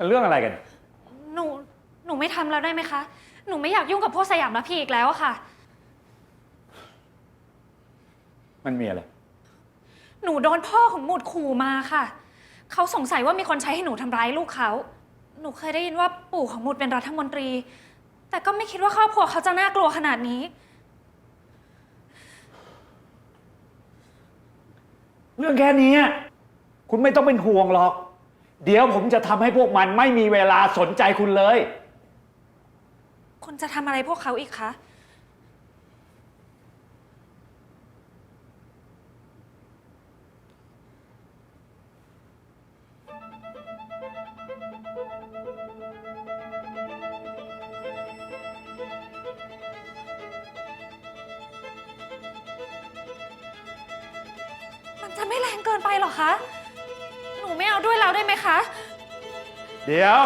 มันเรื่องอะไรกัน หนู หนูไม่ทำแล้วได้ไหมคะ หนูไม่อยากยุ่งกับพวกสยามและพี่อีกแล้วอะค่ะ มันมีอะไร หนูโดนพ่อของหมุดขู่มาค่ะ เขาสงสัยว่ามีคนใช้ให้หนูทำร้ายลูกเขา หนูเคยได้ยินว่าปู่ของหมุดเป็นรัฐมนตรี แต่ก็ไม่คิดว่าครอบครัวเขาจะน่ากลัวขนาดนี้ เรื่องแค่นี้อะคุณไม่ต้องเป็นห่วงหรอก เดี๋ยวผมจะทำให้พวกมันไม่มีเวลาสนใจคุณเลย คุณจะทำอะไรพวกเขาอีกคะ มันจะไม่แรงเกินไปหรอคะ ด้วยแล้วได้ไหมคะ เดี๋ยว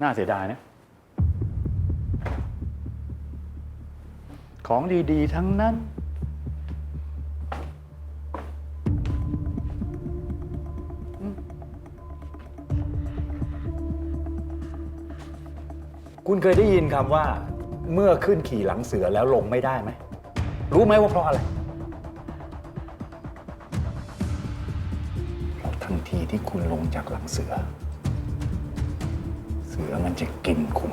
น่าเสียดายนะ ของดีๆ ทั้งนั้น คุณเคยได้ยินคำว่า เมื่อขึ้นขี่หลังเสือแล้วลงไม่ได้ไหม รู้ไหมว่าเพราะอะไรเพราะทันทีที่คุณลงจากหลังเสือ เสือมันจะกินคุณ